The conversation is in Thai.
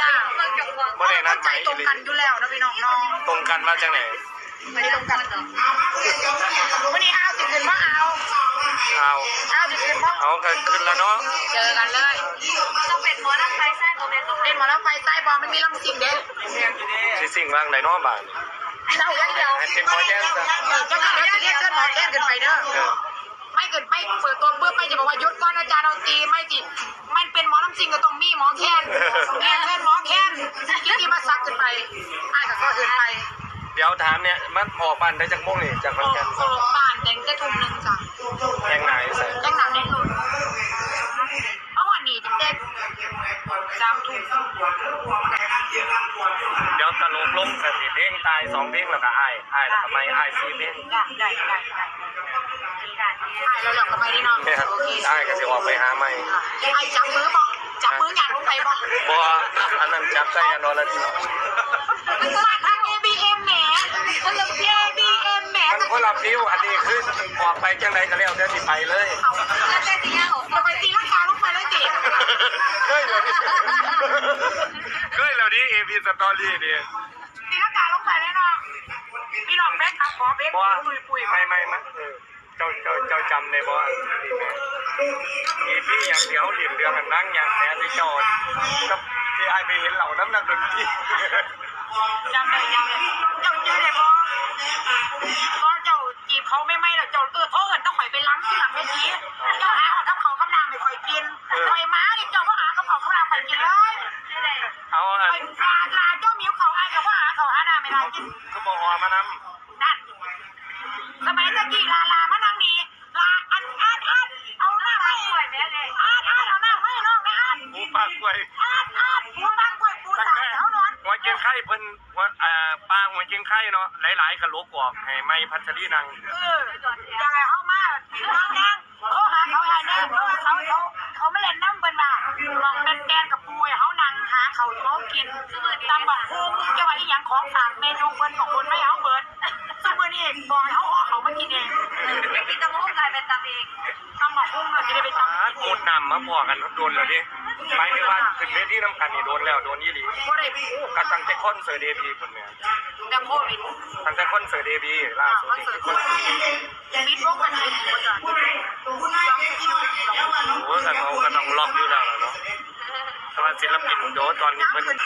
จ้าบ่ได้นัดหใจมายตรงกันอยู่แล้วนะพี่น้องน้องตรงกันมาจากไหนไม่ได้ตรงกันวันนี้เอาสิขึ้นมาเอาเอาเอาสิขึ้นมาเอาก็ขึ้นแล้วเนาะเจอกันเลยต้องเป็นหมอน้ำไฟแซ่บโมเมนต์ต้องเป็นหมอลำไฟใต้บอไม่มีลำสิ่งเด้สิสิ่งว่างไหนเนาะบาดเจ้าอย่างเดียวให้เป็นหมอแจ้งซะเจ้าก็เดี๋ยวจะเรียกเชิญหมอแค้นขึ้นไปเด้อเออไม่เกินไม่เปิดตัวเพื่อไม่จะบอกว่ายุดก่อนอาจารย์ดนตรีไม่จิมันเป็นหมอลำจริงก็ต้องมีหมอแค้นเรียนเชิญหมอแค้นคิดดีมาซักขึ้นไปอ้ายกับก็ขึ้นไป เดี๋ยวถามเนี่ยมันออกบ้านได้จากโมงนี่จากโอมันกันโอบ้านแดงได้ทุ่มหนึ่งจ้ะแยังไหนใส่แดงหนักแดงหนุนเอาวันนี้เด็กสามทุ่มเดี๋ยวตลกลงกันเพลงตายสองเพลงแล้วก็อ้ายอ้ายแล้วก็ไม่อ้ายสี่เพลงได้ได้ได้ได้อ้ายเราหลอกกันไปนี่น้องเนี่ยโอเคอ้ายก็สิออกไปหาใหม่ไอ้จับมือบอกจับมือหยาดลงไปบอกบ่อันนั้นจับใส่อันนอละทีมาทาง ABM แหม คนละ ABM แหมมันคนละฟิวอันนี้คือออกไปจังไดก็แล้วแต่สิไปเลยเอาแล้วแต่ตีเอาเราไปตีลังกาลงไปเลยติเคยเลยดิเคยแล้วดิเอพีสตอรี่ดิตีลังกาลงไปเลยเนาะพี่น้องแม่ขับขอเบรกบ่ปุยปุยไม่ไม่ไม่เออเจ้าเจ้าเจ้าจำได้บ่อีพี่อย่างเดียวเหลี่ยมเดืองกันนั่งอย่างแท้ที่เจ้ากับที่ไอไปเห็นเหล่าน้ำหนักดนตรีจำได้จำได้ กินคือบ่ฮอมานำนั่นสมัยตะกี้ลาลามานั่งนี่ลาอันอันอันเอาหน้าไม่ไหวเลยอันอันเอาหน้าไม่น้องนะอันหูปากกล้วยอันอันหัวบางกล้วยปูสาแต่เขานอนหัวเจียงไข่เพิ่นหัวเอ่อปลาหัวเจียงไข่เนาะหลายๆก็ลบออกให้ไม่พัชรีนังเออยังไงเขามาน้องแดงเขาหาเขาไอ้แดงเพราะว่าเขาเขา เขาไม่เล่นน้ำเป็นมาลองเป็นแดงกับปูเขานั่งหาเขาเขากินตำบักคุ้งจะว่าอีหยังของฝากเมนูเพิ่นของคนไม่เอาเบิดสมือนี่บอกให้เขาห่อเขามากินเองไม่มีตะมุกกลายเป็นตำเองตำบักคุ้งเราจะได้ไปตำหาหมดนำมาพอกันโดนแล้วดิหมายถึงว่าถึงเวทีน้ำกันนี่โดนแล้วโดนยี่หลีบ่ได้ปูก็ตั้งแต่คอนเสิร์ตเดบีคนเนี่ยแต่โควิดตั้งแต่คอนเสิร์ตเดบีล่าสุดคอนนี่เสิร์ตคนมิดโลกมันเป็นหัวใจโอ้ กันเขาก็ต้องล็อกอยู่แล้วล่ะเนาะแต่ว่าศิลปินโดตอนนี้เพิ่น